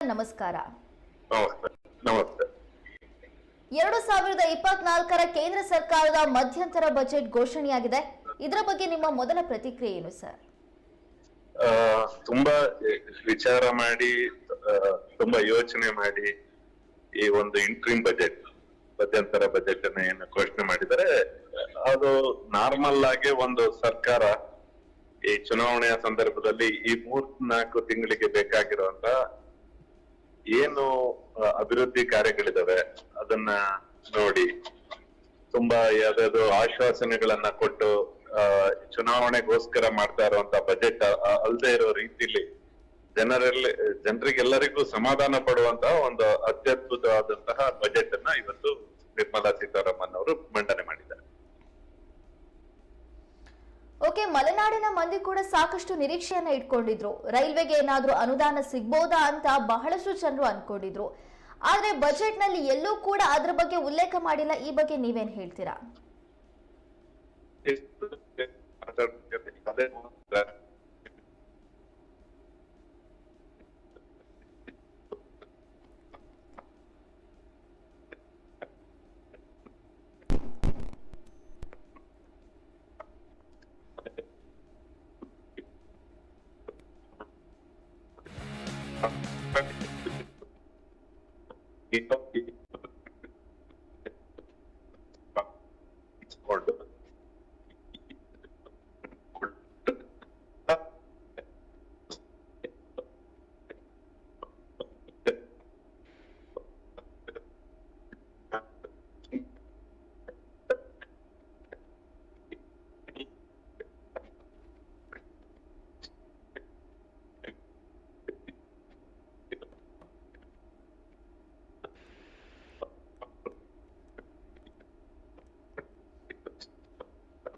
ನಮಸ್ಕಾರ. ನಮಸ್ತೆ ಎರಡು ಸಾವಿರದ ಇಪ್ಪತ್ನಾಲ್ಕರ ಕೇಂದ್ರ ಸರ್ಕಾರದ ಮಧ್ಯಂತರ ಬಜೆಟ್ ಘೋಷಣೆಯಾಗಿದೆ. ಇದರ ಬಗ್ಗೆ ನಿಮ್ಮ ಮೊದಲ ಪ್ರತಿಕ್ರಿಯೆ ಏನು ಸರ್? ತುಂಬಾ ವಿಚಾರ ಮಾಡಿ ತುಂಬಾ ಯೋಚನೆ ಮಾಡಿ ಈ ಒಂದು ಇಂಟ್ರಿಮ್ ಬಜೆಟ್ ಮಧ್ಯಂತರ ಬಜೆಟ್ ಅನ್ನ ಏನು ಘೋಷಣೆ ಮಾಡಿದರೆ ಅದು ನಾರ್ಮಲ್ ಆಗಿ ಒಂದು ಸರ್ಕಾರ ಈ ಚುನಾವಣೆಯ ಸಂದರ್ಭದಲ್ಲಿ ಈ ಮೂರ್ ನಾಲ್ಕು ತಿಂಗಳಿಗೆ ಬೇಕಾಗಿರುವಂತ ಏನು ಅಭಿವೃದ್ಧಿ ಕಾರ್ಯಗಳಿದಾವೆ, ಅದನ್ನ ನೋಡಿ. ತುಂಬಾ ಯಾವ್ದಾದ್ರು ಆಶ್ವಾಸನೆಗಳನ್ನ ಕೊಟ್ಟು ಚುನಾವಣೆಗೋಸ್ಕರ ಮಾಡ್ತಾ ಇರುವಂತ ಬಜೆಟ್ ಅಲ್ಲದೆ ಇರೋ ರೀತಿಲಿ ಜನರಲ್ಲಿ, ಜನರಿಗೆಲ್ಲರಿಗೂ ಸಮಾಧಾನ ಪಡುವಂತಹ ಒಂದು ಅತ್ಯದ್ಭುತವಾದಂತಹ ಬಜೆಟ್ ಅನ್ನ ಇವತ್ತು ಓಕೆ, ಮಲೆನಾಡಿನ ಮಂದಿ ಕೂಡ ಸಾಕಷ್ಟು ನಿರೀಕ್ಷೆಯನ್ನ ಇಟ್ಕೊಂಡಿದ್ರು. ರೈಲ್ವೆಗೆ ಏನಾದ್ರೂ ಅನುದಾನ ಸಿಗ್ಬೋದಾ ಅಂತ ಬಹಳಷ್ಟು ಜನರು ಅನ್ಕೊಂಡಿದ್ರು. ಆದ್ರೆ ಬಜೆಟ್ನಲ್ಲಿ ಎಲ್ಲೂ ಕೂಡ ಅದ್ರ ಬಗ್ಗೆ ಉಲ್ಲೇಖ ಮಾಡಿಲ್ಲ. ಈ ಬಗ್ಗೆ ನೀವೇನ್ ಹೇಳ್ತೀರಾ? Ito,